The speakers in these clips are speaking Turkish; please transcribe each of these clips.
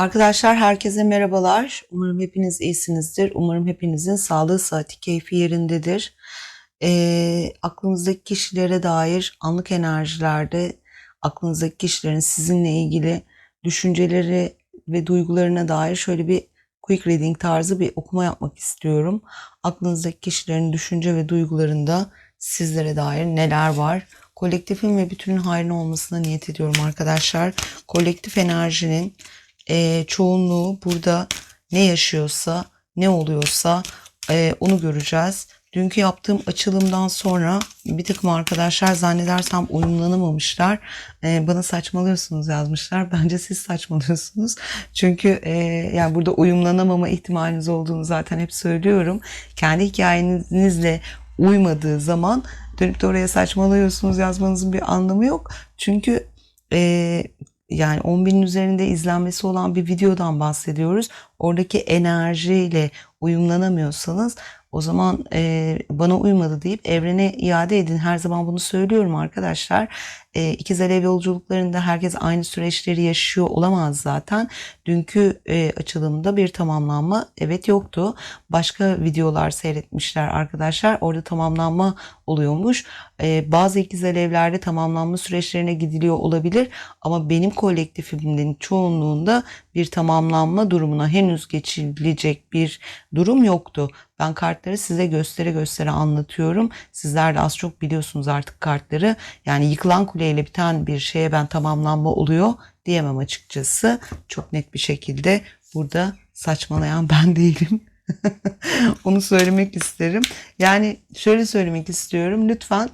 Arkadaşlar herkese merhabalar. Umarım hepiniz iyisinizdir. Umarım hepinizin sağlığı, saati, keyfi yerindedir. Ee, aklınızdaki kişilere dair anlık enerjilerde aklınızdaki kişilerin sizinle ilgili düşünceleri ve duygularına dair şöyle bir quick reading tarzı bir okuma yapmak istiyorum. Aklınızdaki kişilerin düşünce ve duygularında sizlere dair neler var? Kolektifin ve bütünün hayrına olmasına niyet ediyorum arkadaşlar. Kolektif enerjinin e, çoğunluğu burada ne yaşıyorsa, ne oluyorsa e, onu göreceğiz. Dünkü yaptığım açılımdan sonra bir takım arkadaşlar zannedersem uyumlanamamışlar. E, bana saçmalıyorsunuz yazmışlar. Bence siz saçmalıyorsunuz. Çünkü e, yani burada uyumlanamama ihtimaliniz olduğunu zaten hep söylüyorum. Kendi hikayenizle uymadığı zaman dönüp de oraya saçmalıyorsunuz yazmanızın bir anlamı yok. Çünkü e, yani 10 binin üzerinde izlenmesi olan bir videodan bahsediyoruz. Oradaki enerjiyle uyumlanamıyorsanız o zaman e, bana uymadı deyip evrene iade edin. Her zaman bunu söylüyorum arkadaşlar. E, ikiz alev yolculuklarında herkes aynı süreçleri yaşıyor olamaz zaten. Dünkü e, açılımda bir tamamlanma evet yoktu. Başka videolar seyretmişler arkadaşlar. Orada tamamlanma oluyormuş. E, bazı ikiz alevlerde tamamlanma süreçlerine gidiliyor olabilir. Ama benim kolektifimin çoğunluğunda bir tamamlanma durumuna henüz geçilecek bir durum yoktu. Ben kartları size göstere göstere anlatıyorum. Sizler de az çok biliyorsunuz artık kartları. Yani yıkılan kuleyle biten bir şeye ben tamamlanma oluyor diyemem açıkçası. Çok net bir şekilde burada saçmalayan ben değilim. Onu söylemek isterim. Yani şöyle söylemek istiyorum. Lütfen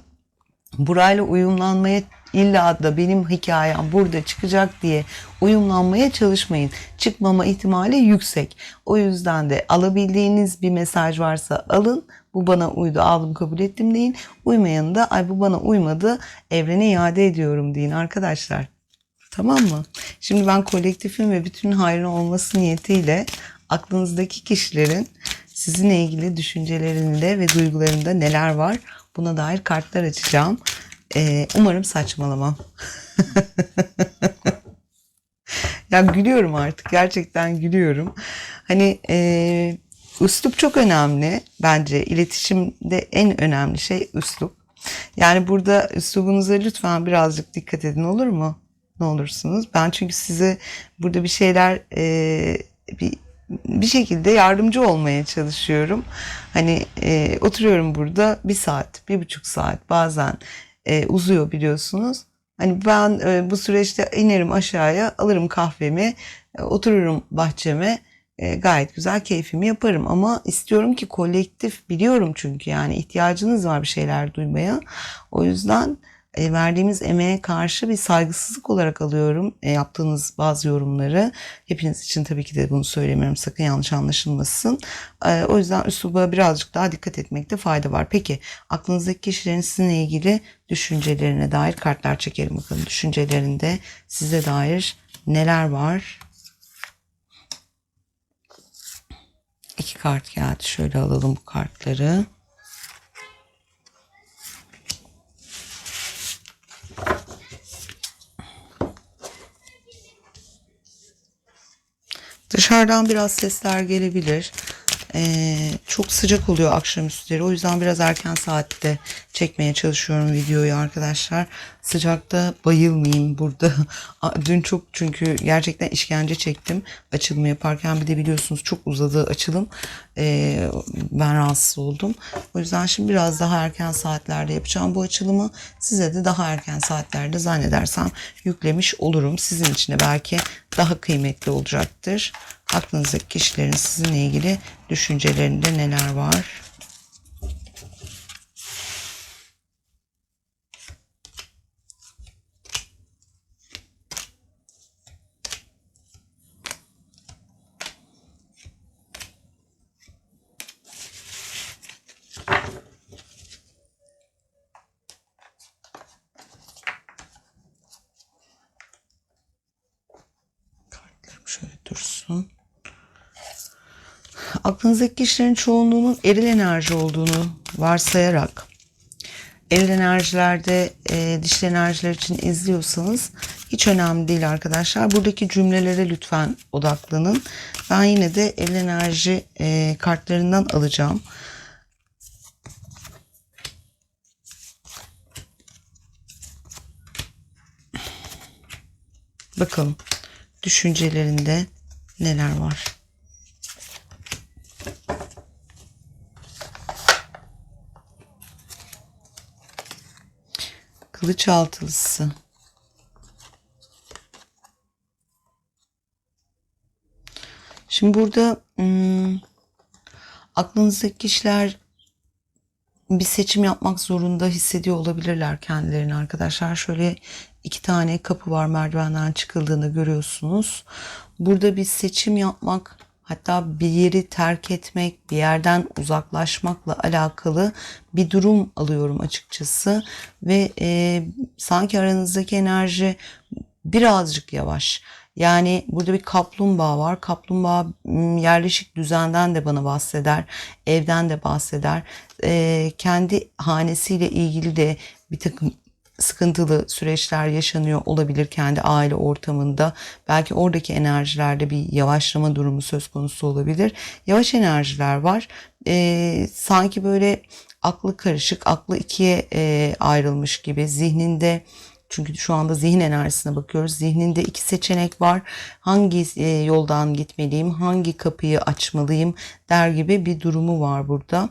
burayla uyumlanmaya illa da benim hikayem burada çıkacak diye uyumlanmaya çalışmayın. Çıkmama ihtimali yüksek. O yüzden de alabildiğiniz bir mesaj varsa alın. Bu bana uydu aldım kabul ettim deyin. Uymayanı da ay bu bana uymadı evrene iade ediyorum deyin arkadaşlar. Tamam mı? Şimdi ben kolektifin ve bütün hayrına olması niyetiyle aklınızdaki kişilerin sizinle ilgili düşüncelerinde ve duygularında neler var buna dair kartlar açacağım. Ee, umarım saçmalamam. ya gülüyorum artık. Gerçekten gülüyorum. Hani e, üslup çok önemli bence. İletişimde en önemli şey üslup. Yani burada üslubunuza lütfen birazcık dikkat edin olur mu? Ne olursunuz. Ben çünkü size burada bir şeyler e, bir bir şekilde yardımcı olmaya çalışıyorum. Hani e, oturuyorum burada bir saat, bir buçuk saat bazen e, uzuyor biliyorsunuz. Hani ben e, bu süreçte inerim aşağıya, alırım kahvemi, e, otururum bahçeme, e, gayet güzel keyfimi yaparım. Ama istiyorum ki kolektif biliyorum çünkü yani ihtiyacınız var bir şeyler duymaya. O yüzden e, verdiğimiz emeğe karşı bir saygısızlık olarak alıyorum e, yaptığınız bazı yorumları. Hepiniz için tabii ki de bunu söylemiyorum. Sakın yanlış anlaşılmasın. E, o yüzden üsluba birazcık daha dikkat etmekte fayda var. Peki aklınızdaki kişilerin sizinle ilgili düşüncelerine dair kartlar çekelim bakalım. Düşüncelerinde size dair neler var? İki kart geldi. Şöyle alalım bu kartları. Dışarıdan biraz sesler gelebilir. Ee, çok sıcak oluyor akşamüstleri. O yüzden biraz erken saatte çekmeye çalışıyorum videoyu arkadaşlar. Sıcakta bayılmayayım burada. Dün çok çünkü gerçekten işkence çektim. Açılımı yaparken bir de biliyorsunuz çok uzadı açılım. Ee, ben rahatsız oldum. O yüzden şimdi biraz daha erken saatlerde yapacağım bu açılımı. Size de daha erken saatlerde zannedersem yüklemiş olurum. Sizin için de belki daha kıymetli olacaktır. Aklınızdaki kişilerin sizinle ilgili düşüncelerinde neler var? Aklınızdaki kişilerin çoğunluğunun eril enerji olduğunu varsayarak Eril enerjilerde e, dişli enerjiler için izliyorsanız hiç önemli değil arkadaşlar. Buradaki cümlelere lütfen odaklanın. Ben yine de eril enerji e, kartlarından alacağım. Bakalım düşüncelerinde neler var. Kılıç altılısı. Şimdi burada hmm, aklınızdaki kişiler bir seçim yapmak zorunda hissediyor olabilirler kendilerini arkadaşlar. Şöyle iki tane kapı var merdivenden çıkıldığını görüyorsunuz. Burada bir seçim yapmak hatta bir yeri terk etmek, bir yerden uzaklaşmakla alakalı bir durum alıyorum açıkçası. Ve e, sanki aranızdaki enerji birazcık yavaş. Yani burada bir kaplumbağa var. Kaplumbağa yerleşik düzenden de bana bahseder. Evden de bahseder. Ee, kendi hanesiyle ilgili de bir takım sıkıntılı süreçler yaşanıyor olabilir kendi aile ortamında. Belki oradaki enerjilerde bir yavaşlama durumu söz konusu olabilir. Yavaş enerjiler var. Ee, sanki böyle aklı karışık, aklı ikiye e, ayrılmış gibi zihninde çünkü şu anda zihin enerjisine bakıyoruz. Zihninde iki seçenek var. Hangi e, yoldan gitmeliyim, hangi kapıyı açmalıyım der gibi bir durumu var burada.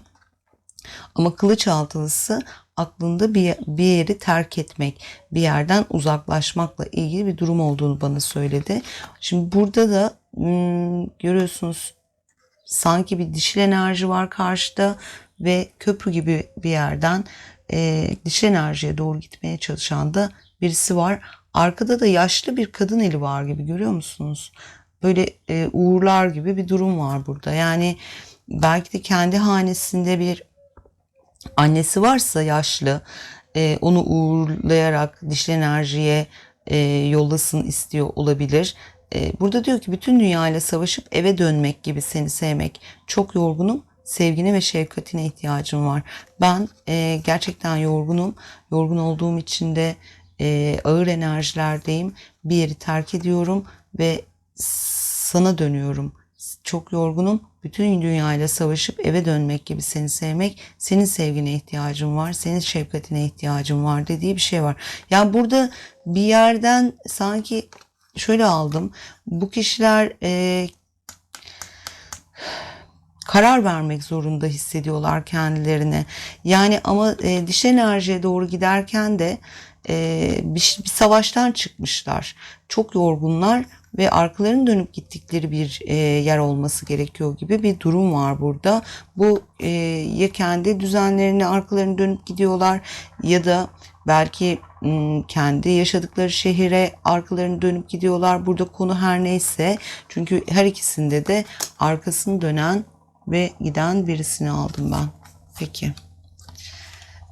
Ama kılıç altılısı aklında bir, bir yeri terk etmek, bir yerden uzaklaşmakla ilgili bir durum olduğunu bana söyledi. Şimdi burada da hmm, görüyorsunuz sanki bir dişil enerji var karşıda ve köprü gibi bir yerden e, dişil enerjiye doğru gitmeye çalışan da birisi var. Arkada da yaşlı bir kadın eli var gibi görüyor musunuz? Böyle e, uğurlar gibi bir durum var burada. Yani belki de kendi hanesinde bir annesi varsa yaşlı e, onu uğurlayarak dişli enerjiye e, yollasın istiyor olabilir. E, burada diyor ki bütün dünyayla savaşıp eve dönmek gibi seni sevmek. Çok yorgunum sevgine ve şefkatine ihtiyacım var. Ben e, gerçekten yorgunum. Yorgun olduğum için de e, ağır enerjilerdeyim. Bir yeri terk ediyorum ve sana dönüyorum. Çok yorgunum. Bütün dünyayla savaşıp eve dönmek gibi seni sevmek, senin sevgine ihtiyacım var, senin şefkatine ihtiyacım var dediği bir şey var. Yani burada bir yerden sanki şöyle aldım. Bu kişiler e, karar vermek zorunda hissediyorlar kendilerine. Yani ama e, diş enerjiye doğru giderken de e, bir, bir savaştan çıkmışlar. Çok yorgunlar ve arkalarını dönüp gittikleri bir e, yer olması gerekiyor gibi bir durum var burada. Bu e, ya kendi düzenlerini arkalarını dönüp gidiyorlar ya da belki kendi yaşadıkları şehire arkalarını dönüp gidiyorlar. Burada konu her neyse çünkü her ikisinde de arkasını dönen ve giden birisini aldım ben. Peki.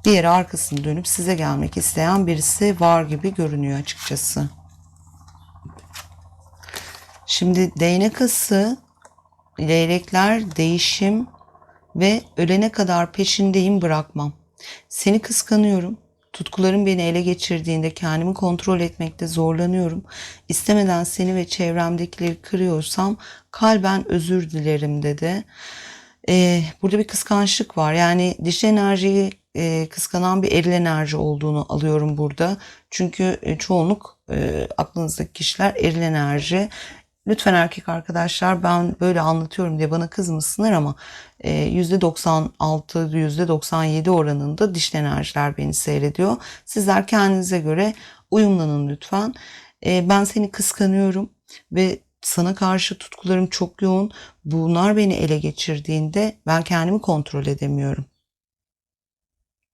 Yere arkasını dönüp size gelmek isteyen birisi var gibi görünüyor açıkçası. Şimdi değnek ası, leylekler, değişim ve ölene kadar peşindeyim bırakmam. Seni kıskanıyorum. Tutkularım beni ele geçirdiğinde kendimi kontrol etmekte zorlanıyorum. İstemeden seni ve çevremdekileri kırıyorsam kalben özür dilerim dedi. Ee, burada bir kıskançlık var. Yani dişi enerjiyi e, kıskanan bir eril enerji olduğunu alıyorum burada. Çünkü e, çoğunluk e, aklınızdaki kişiler eril enerji. Lütfen erkek arkadaşlar ben böyle anlatıyorum diye bana kızmasınlar ama e, %96, %97 oranında dişli enerjiler beni seyrediyor. Sizler kendinize göre uyumlanın lütfen. E, ben seni kıskanıyorum ve sana karşı tutkularım çok yoğun. Bunlar beni ele geçirdiğinde ben kendimi kontrol edemiyorum.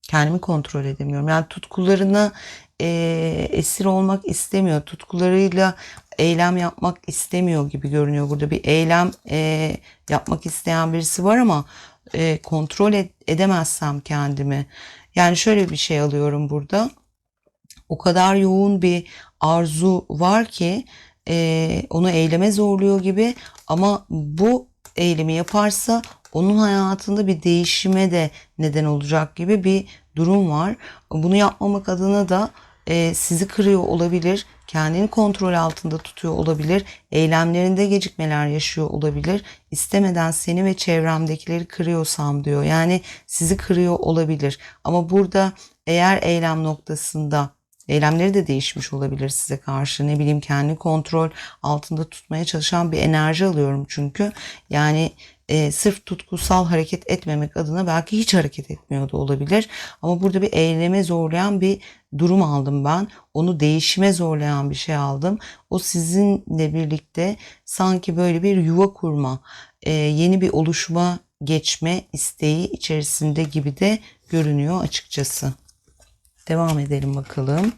Kendimi kontrol edemiyorum. Yani tutkularına e, esir olmak istemiyor. Tutkularıyla eylem yapmak istemiyor gibi görünüyor. Burada bir eylem e, yapmak isteyen birisi var ama e, kontrol ed- edemezsem kendimi. Yani şöyle bir şey alıyorum burada. O kadar yoğun bir arzu var ki e, onu eyleme zorluyor gibi ama bu eylemi yaparsa onun hayatında bir değişime de neden olacak gibi bir durum var. Bunu yapmamak adına da e, sizi kırıyor olabilir, kendini kontrol altında tutuyor olabilir, eylemlerinde gecikmeler yaşıyor olabilir, istemeden seni ve çevremdekileri kırıyorsam diyor. Yani sizi kırıyor olabilir. Ama burada eğer eylem noktasında eylemleri de değişmiş olabilir size karşı. Ne bileyim kendi kontrol altında tutmaya çalışan bir enerji alıyorum çünkü. Yani e, sırf tutkusal hareket etmemek adına belki hiç hareket etmiyor da olabilir. Ama burada bir eyleme zorlayan bir durum aldım ben. Onu değişime zorlayan bir şey aldım. O sizinle birlikte sanki böyle bir yuva kurma, e, yeni bir oluşuma geçme isteği içerisinde gibi de görünüyor açıkçası. Devam edelim bakalım.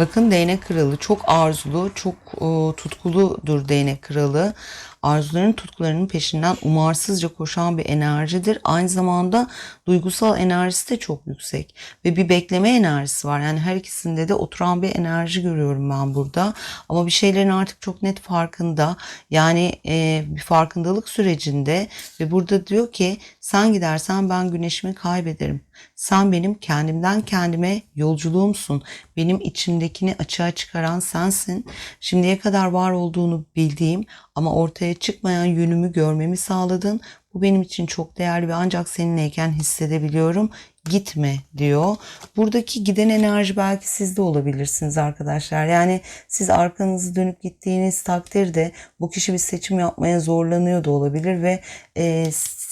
Bakın değnek kralı çok arzulu, çok e, tutkuludur değnek kralı. Arzuların tutkularının peşinden umarsızca koşan bir enerjidir. Aynı zamanda duygusal enerjisi de çok yüksek ve bir bekleme enerjisi var. Yani her ikisinde de oturan bir enerji görüyorum ben burada. Ama bir şeylerin artık çok net farkında. Yani e, bir farkındalık sürecinde ve burada diyor ki sen gidersen ben güneşimi kaybederim. Sen benim kendimden kendime yolculuğumsun. Benim içimdekini açığa çıkaran sensin. Şimdiye kadar var olduğunu bildiğim ama ortaya çıkmayan yönümü görmemi sağladın. Bu benim için çok değerli ve ancak seninleyken hissedebiliyorum. Gitme diyor. Buradaki giden enerji belki sizde olabilirsiniz arkadaşlar. Yani siz arkanızı dönüp gittiğiniz takdirde bu kişi bir seçim yapmaya zorlanıyor da olabilir ve e,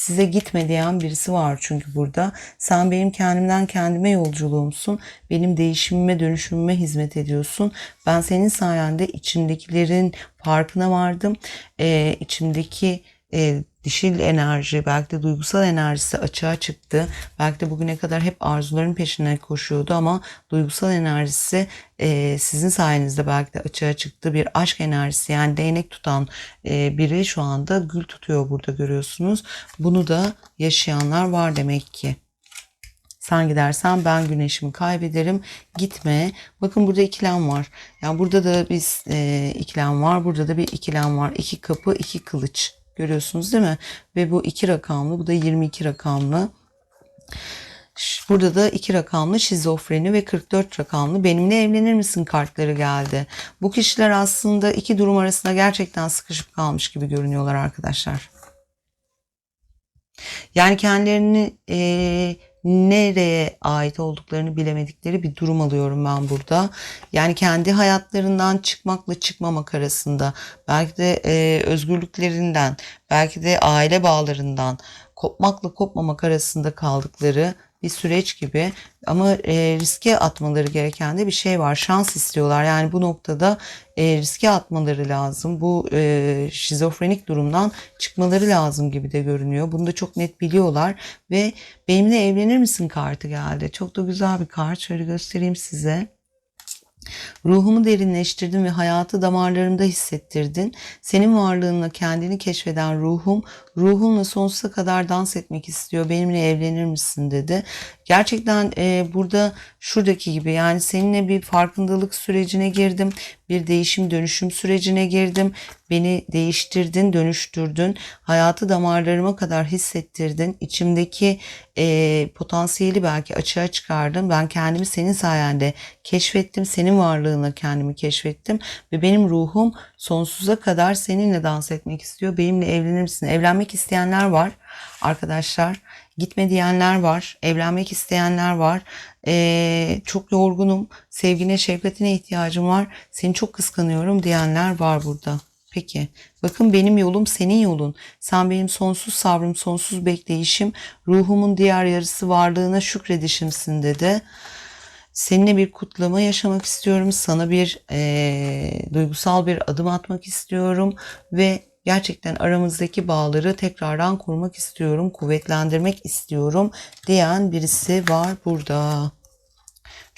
size gitme diyen birisi var çünkü burada. Sen benim kendimden kendime yolculuğumsun. Benim değişimime, dönüşümüme hizmet ediyorsun. Ben senin sayende içimdekilerin farkına vardım. E, içimdeki e, dişil enerji, belki de duygusal enerjisi açığa çıktı. Belki de bugüne kadar hep arzuların peşine koşuyordu ama duygusal enerjisi e, sizin sayenizde belki de açığa çıktı. Bir aşk enerjisi yani değnek tutan e, biri şu anda gül tutuyor burada görüyorsunuz. Bunu da yaşayanlar var demek ki. Sen gidersen ben güneşimi kaybederim. Gitme. Bakın burada ikilem var. Yani burada da bir e, ikilem var. Burada da bir ikilem var. İki kapı, iki kılıç. Görüyorsunuz değil mi? Ve bu iki rakamlı. Bu da 22 rakamlı. Burada da iki rakamlı şizofreni ve 44 rakamlı benimle evlenir misin kartları geldi. Bu kişiler aslında iki durum arasında gerçekten sıkışıp kalmış gibi görünüyorlar arkadaşlar. Yani kendilerini e, nereye ait olduklarını bilemedikleri bir durum alıyorum ben burada. Yani kendi hayatlarından çıkmakla çıkmamak arasında belki de e, özgürlüklerinden belki de aile bağlarından kopmakla kopmamak arasında kaldıkları bir süreç gibi ama e, riske atmaları gereken de bir şey var. Şans istiyorlar. Yani bu noktada e, riske atmaları lazım. Bu e, şizofrenik durumdan çıkmaları lazım gibi de görünüyor. Bunu da çok net biliyorlar ve benimle evlenir misin kartı geldi. Çok da güzel bir kart. Şöyle göstereyim size. Ruhumu derinleştirdin ve hayatı damarlarımda hissettirdin. Senin varlığınla kendini keşfeden ruhum, ruhunla sonsuza kadar dans etmek istiyor. Benimle evlenir misin dedi. Gerçekten e, burada şuradaki gibi yani seninle bir farkındalık sürecine girdim. Bir değişim dönüşüm sürecine girdim. Beni değiştirdin, dönüştürdün. Hayatı damarlarıma kadar hissettirdin. İçimdeki e, potansiyeli belki açığa çıkardın. Ben kendimi senin sayende keşfettim. Senin varlığına kendimi keşfettim. Ve benim ruhum sonsuza kadar seninle dans etmek istiyor. Benimle evlenir misin? Evlenmek isteyenler var arkadaşlar. Gitme diyenler var. Evlenmek isteyenler var. Ee, çok yorgunum. Sevgine, şefkatine ihtiyacım var. Seni çok kıskanıyorum diyenler var burada. Peki. Bakın benim yolum senin yolun. Sen benim sonsuz sabrım, sonsuz bekleyişim, ruhumun diğer yarısı varlığına şükredişimsin dedi. Seninle bir kutlama yaşamak istiyorum. Sana bir e, duygusal bir adım atmak istiyorum ve gerçekten aramızdaki bağları tekrardan kurmak istiyorum, kuvvetlendirmek istiyorum diyen birisi var burada.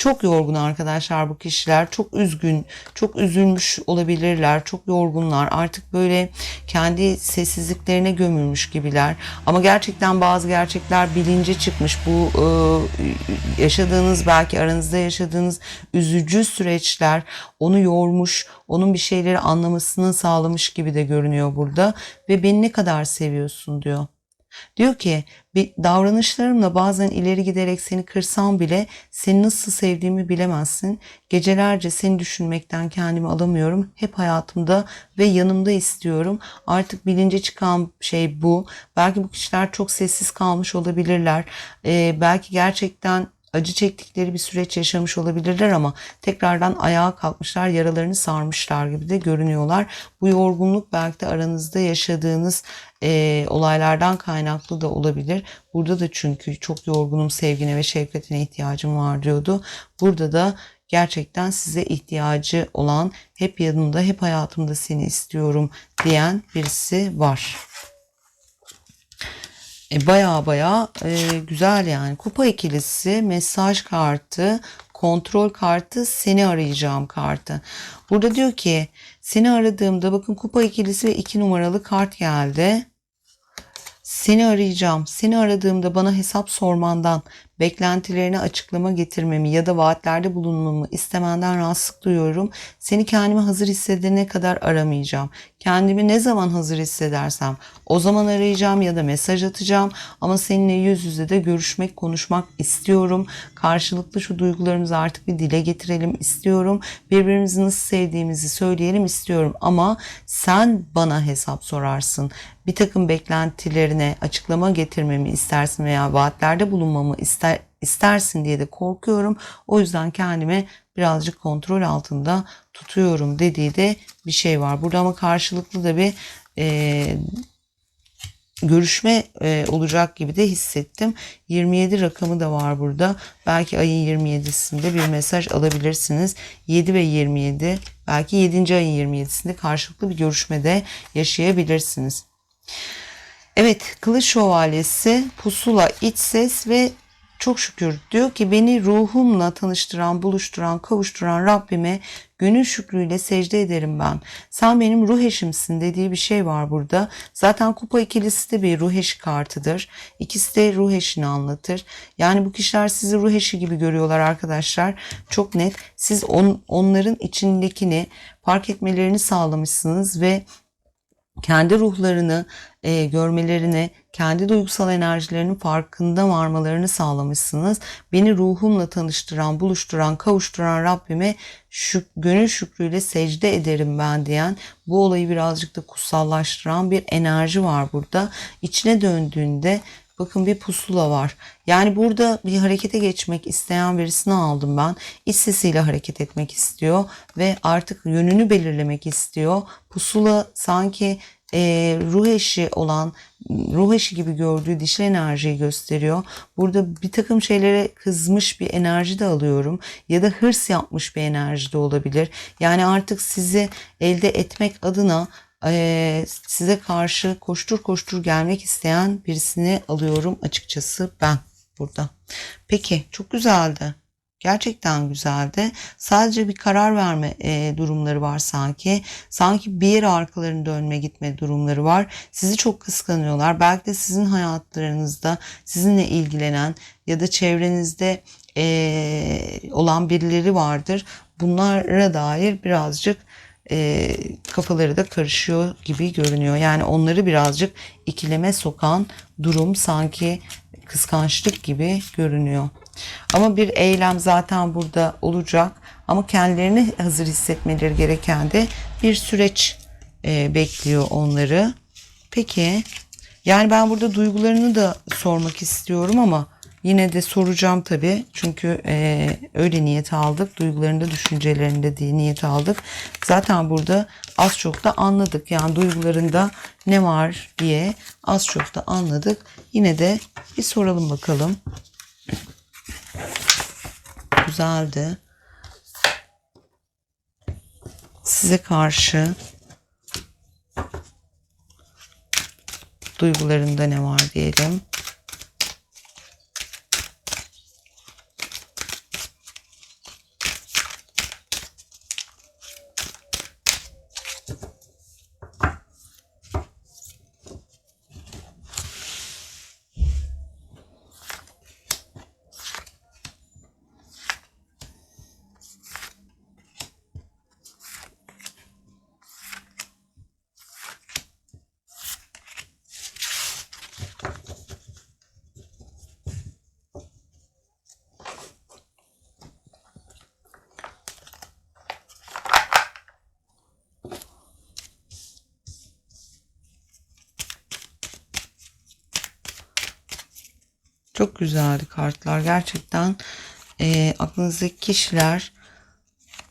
Çok yorgun arkadaşlar bu kişiler. Çok üzgün, çok üzülmüş olabilirler. Çok yorgunlar. Artık böyle kendi sessizliklerine gömülmüş gibiler. Ama gerçekten bazı gerçekler bilince çıkmış. Bu e, yaşadığınız belki aranızda yaşadığınız üzücü süreçler onu yormuş, onun bir şeyleri anlamasını sağlamış gibi de görünüyor burada ve beni ne kadar seviyorsun diyor. Diyor ki bir davranışlarımla bazen ileri giderek seni kırsam bile seni nasıl sevdiğimi bilemezsin. Gecelerce seni düşünmekten kendimi alamıyorum. Hep hayatımda ve yanımda istiyorum. Artık bilince çıkan şey bu. Belki bu kişiler çok sessiz kalmış olabilirler. Ee, belki gerçekten acı çektikleri bir süreç yaşamış olabilirler ama tekrardan ayağa kalkmışlar, yaralarını sarmışlar gibi de görünüyorlar. Bu yorgunluk belki de aranızda yaşadığınız e, olaylardan kaynaklı da olabilir. Burada da çünkü çok yorgunum, sevgine ve şefkatine ihtiyacım var diyordu. Burada da gerçekten size ihtiyacı olan, hep yanımda, hep hayatımda seni istiyorum diyen birisi var. E, baya baya e, güzel yani. Kupa ikilisi, mesaj kartı, kontrol kartı, seni arayacağım kartı. Burada diyor ki seni aradığımda bakın kupa ikilisi ve iki numaralı kart geldi. Seni arayacağım. Seni aradığımda bana hesap sormandan, beklentilerine açıklama getirmemi ya da vaatlerde bulunmamı istemenden rahatsızlık duyuyorum. Seni kendimi hazır hissedene kadar aramayacağım. Kendimi ne zaman hazır hissedersem o zaman arayacağım ya da mesaj atacağım. Ama seninle yüz yüze de görüşmek, konuşmak istiyorum. Karşılıklı şu duygularımızı artık bir dile getirelim istiyorum. Birbirimizi nasıl sevdiğimizi söyleyelim istiyorum. Ama sen bana hesap sorarsın. Bir takım beklentilerine açıklama getirmemi istersin veya vaatlerde bulunmamı ister, istersin diye de korkuyorum. O yüzden kendimi birazcık kontrol altında tutuyorum dediği de bir şey var. Burada ama karşılıklı da bir e, görüşme e, olacak gibi de hissettim. 27 rakamı da var burada. Belki ayın 27'sinde bir mesaj alabilirsiniz. 7 ve 27 belki 7. ayın 27'sinde karşılıklı bir görüşmede yaşayabilirsiniz. Evet, Kılıç Şövalyesi, Pusula, iç ses ve çok şükür diyor ki beni ruhumla tanıştıran, buluşturan, kavuşturan Rabbime gönül şükrüyle secde ederim ben. Sen benim ruh eşimsin dediği bir şey var burada. Zaten kupa ikilisi de bir ruh eşi kartıdır. İkisi de ruh eşini anlatır. Yani bu kişiler sizi ruh eşi gibi görüyorlar arkadaşlar. Çok net. Siz on, onların içindekini fark etmelerini sağlamışsınız ve kendi ruhlarını e, görmelerini, kendi duygusal enerjilerinin farkında varmalarını sağlamışsınız. Beni ruhumla tanıştıran, buluşturan, kavuşturan Rabbime şük, gönül şükrüyle secde ederim ben diyen, bu olayı birazcık da kutsallaştıran bir enerji var burada. İçine döndüğünde Bakın bir pusula var. Yani burada bir harekete geçmek isteyen birisini aldım ben. İç sesiyle hareket etmek istiyor ve artık yönünü belirlemek istiyor. Pusula sanki e, ruh eşi olan, ruh eşi gibi gördüğü dişil enerjiyi gösteriyor. Burada bir takım şeylere kızmış bir enerji de alıyorum. Ya da hırs yapmış bir enerji de olabilir. Yani artık sizi elde etmek adına size karşı koştur koştur gelmek isteyen birisini alıyorum açıkçası ben burada. Peki çok güzeldi. Gerçekten güzeldi. Sadece bir karar verme e, durumları var sanki. Sanki bir yere arkalarını dönme gitme durumları var. Sizi çok kıskanıyorlar. Belki de sizin hayatlarınızda sizinle ilgilenen ya da çevrenizde e, olan birileri vardır. Bunlara dair birazcık e, kafaları da karışıyor gibi görünüyor. Yani onları birazcık ikileme sokan durum sanki kıskançlık gibi görünüyor. Ama bir eylem zaten burada olacak. Ama kendilerini hazır hissetmeleri gereken de bir süreç e, bekliyor onları. Peki yani ben burada duygularını da sormak istiyorum ama yine de soracağım tabii. Çünkü e, öyle niyet aldık. Duygularında, düşüncelerinde diye niyet aldık. Zaten burada az çok da anladık. Yani duygularında ne var diye az çok da anladık. Yine de bir soralım bakalım güzeldi. Size karşı duygularında ne var diyelim. Çok güzeldi kartlar. Gerçekten e, aklınızdaki kişiler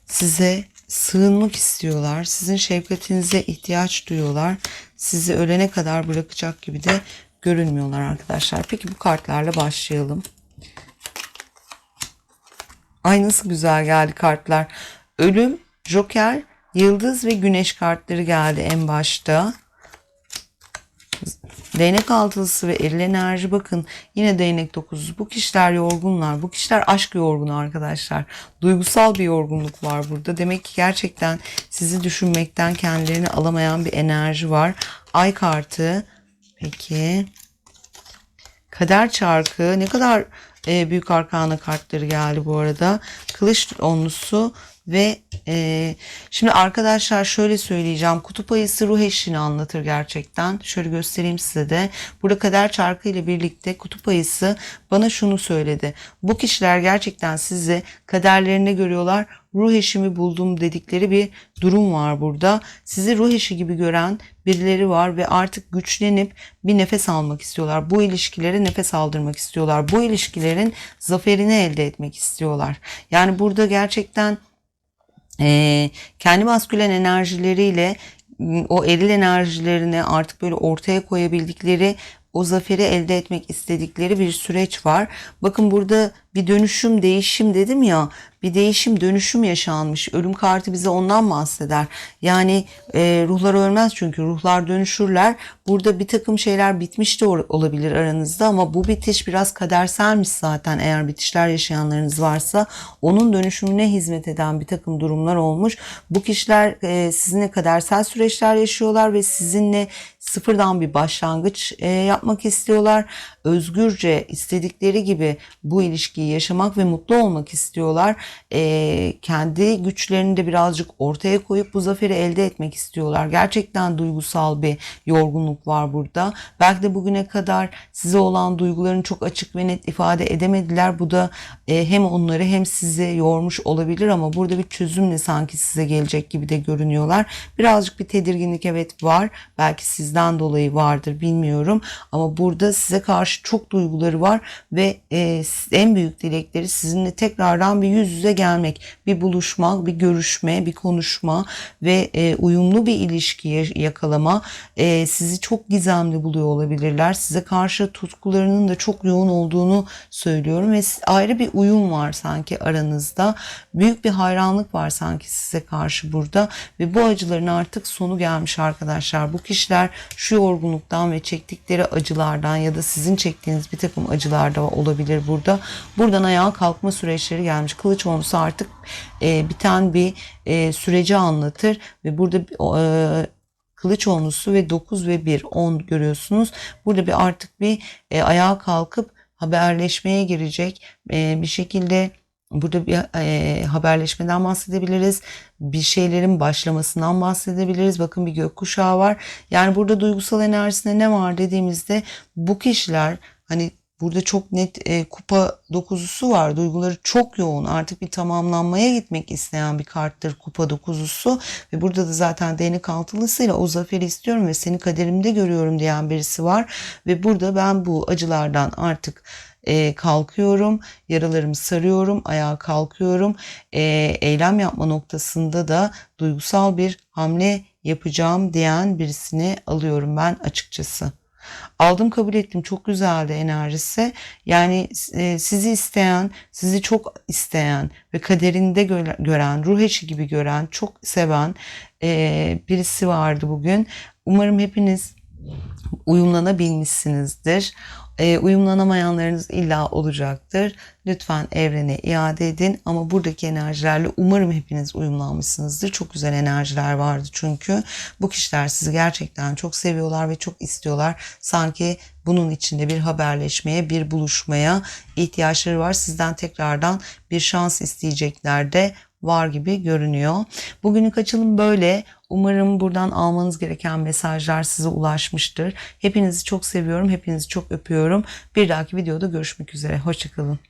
size sığınmak istiyorlar. Sizin şefkatinize ihtiyaç duyuyorlar. Sizi ölene kadar bırakacak gibi de görünmüyorlar arkadaşlar. Peki bu kartlarla başlayalım. Ay nasıl güzel geldi kartlar. Ölüm, Joker, Yıldız ve Güneş kartları geldi en başta. Değnek altılısı ve eril enerji bakın yine değnek dokuzusu. Bu kişiler yorgunlar. Bu kişiler aşk yorgunu arkadaşlar. Duygusal bir yorgunluk var burada. Demek ki gerçekten sizi düşünmekten kendilerini alamayan bir enerji var. Ay kartı. Peki. Kader çarkı. Ne kadar e, büyük arkana kartları geldi bu arada. Kılıç onlusu ve e, şimdi arkadaşlar şöyle söyleyeceğim. Kutup ayısı ruh eşini anlatır gerçekten. Şöyle göstereyim size de. Burada kader çarkı ile birlikte kutup ayısı bana şunu söyledi. Bu kişiler gerçekten sizi kaderlerine görüyorlar. Ruh eşimi buldum dedikleri bir durum var burada. Sizi ruh eşi gibi gören birileri var ve artık güçlenip bir nefes almak istiyorlar. Bu ilişkilere nefes aldırmak istiyorlar. Bu ilişkilerin zaferini elde etmek istiyorlar. Yani burada gerçekten e, kendi maskülen enerjileriyle o eril enerjilerini artık böyle ortaya koyabildikleri o zaferi elde etmek istedikleri bir süreç var. Bakın burada bir dönüşüm, değişim dedim ya. Bir değişim, dönüşüm yaşanmış. Ölüm kartı bize ondan bahseder. Yani e, ruhlar ölmez çünkü ruhlar dönüşürler. Burada bir takım şeyler bitmiş de olabilir aranızda ama bu bitiş biraz kaderselmiş zaten. Eğer bitişler yaşayanlarınız varsa onun dönüşümüne hizmet eden bir takım durumlar olmuş. Bu kişiler e, sizinle kadersel süreçler yaşıyorlar ve sizinle sıfırdan bir başlangıç e, yapmak istiyorlar. Özgürce istedikleri gibi bu ilişkiyi yaşamak ve mutlu olmak istiyorlar. E, kendi güçlerini de birazcık ortaya koyup bu zaferi elde etmek istiyorlar. Gerçekten duygusal bir yorgunluk var burada. Belki de bugüne kadar size olan duygularını çok açık ve net ifade edemediler. Bu da e, hem onları hem sizi yormuş olabilir ama burada bir çözümle sanki size gelecek gibi de görünüyorlar. Birazcık bir tedirginlik evet var. Belki sizden dolayı vardır bilmiyorum. Ama burada size karşı çok duyguları var ve e, en büyük dilekleri sizinle tekrardan bir yüz yüze gelmek, bir buluşma, bir görüşme, bir konuşma ve e, uyumlu bir ilişki yakalama. E, sizi çok gizemli buluyor olabilirler. Size karşı tutkularının da çok yoğun olduğunu söylüyorum ve ayrı bir uyum var sanki aranızda. Büyük bir hayranlık var sanki size karşı burada ve bu acıların artık sonu gelmiş arkadaşlar. Bu kişiler şu yorgunluktan ve çektikleri acılardan ya da sizin çektiğiniz bir takım acılar da olabilir burada. Buradan ayağa kalkma süreçleri gelmiş. Kılıç onlusu artık e, biten bir e, süreci anlatır ve burada e, kılıç onlusu ve 9 ve 1 10 görüyorsunuz. Burada bir artık bir e, ayağa kalkıp haberleşmeye girecek e, bir şekilde Burada bir e, haberleşmeden bahsedebiliriz. Bir şeylerin başlamasından bahsedebiliriz. Bakın bir gökkuşağı var. Yani burada duygusal enerjisinde ne var dediğimizde bu kişiler hani burada çok net e, kupa dokuzusu var. Duyguları çok yoğun. Artık bir tamamlanmaya gitmek isteyen bir karttır kupa dokuzusu. Ve burada da zaten değnek altılısıyla o zaferi istiyorum ve seni kaderimde görüyorum diyen birisi var. Ve burada ben bu acılardan artık e, kalkıyorum, yaralarımı sarıyorum, ayağa kalkıyorum. E, eylem yapma noktasında da duygusal bir hamle yapacağım diyen birisini alıyorum ben açıkçası. Aldım kabul ettim çok güzeldi enerjisi. Yani e, sizi isteyen, sizi çok isteyen ve kaderinde gö gören, ruh eşi gibi gören, çok seven e, birisi vardı bugün. Umarım hepiniz uyumlanabilmişsinizdir. E, uyumlanamayanlarınız illa olacaktır. Lütfen evrene iade edin ama buradaki enerjilerle umarım hepiniz uyumlanmışsınızdır. Çok güzel enerjiler vardı çünkü bu kişiler sizi gerçekten çok seviyorlar ve çok istiyorlar. Sanki bunun içinde bir haberleşmeye, bir buluşmaya ihtiyaçları var. Sizden tekrardan bir şans isteyecekler de var gibi görünüyor. Bugünlük açılım böyle. Umarım buradan almanız gereken mesajlar size ulaşmıştır. Hepinizi çok seviyorum. Hepinizi çok öpüyorum. Bir dahaki videoda görüşmek üzere. Hoşçakalın.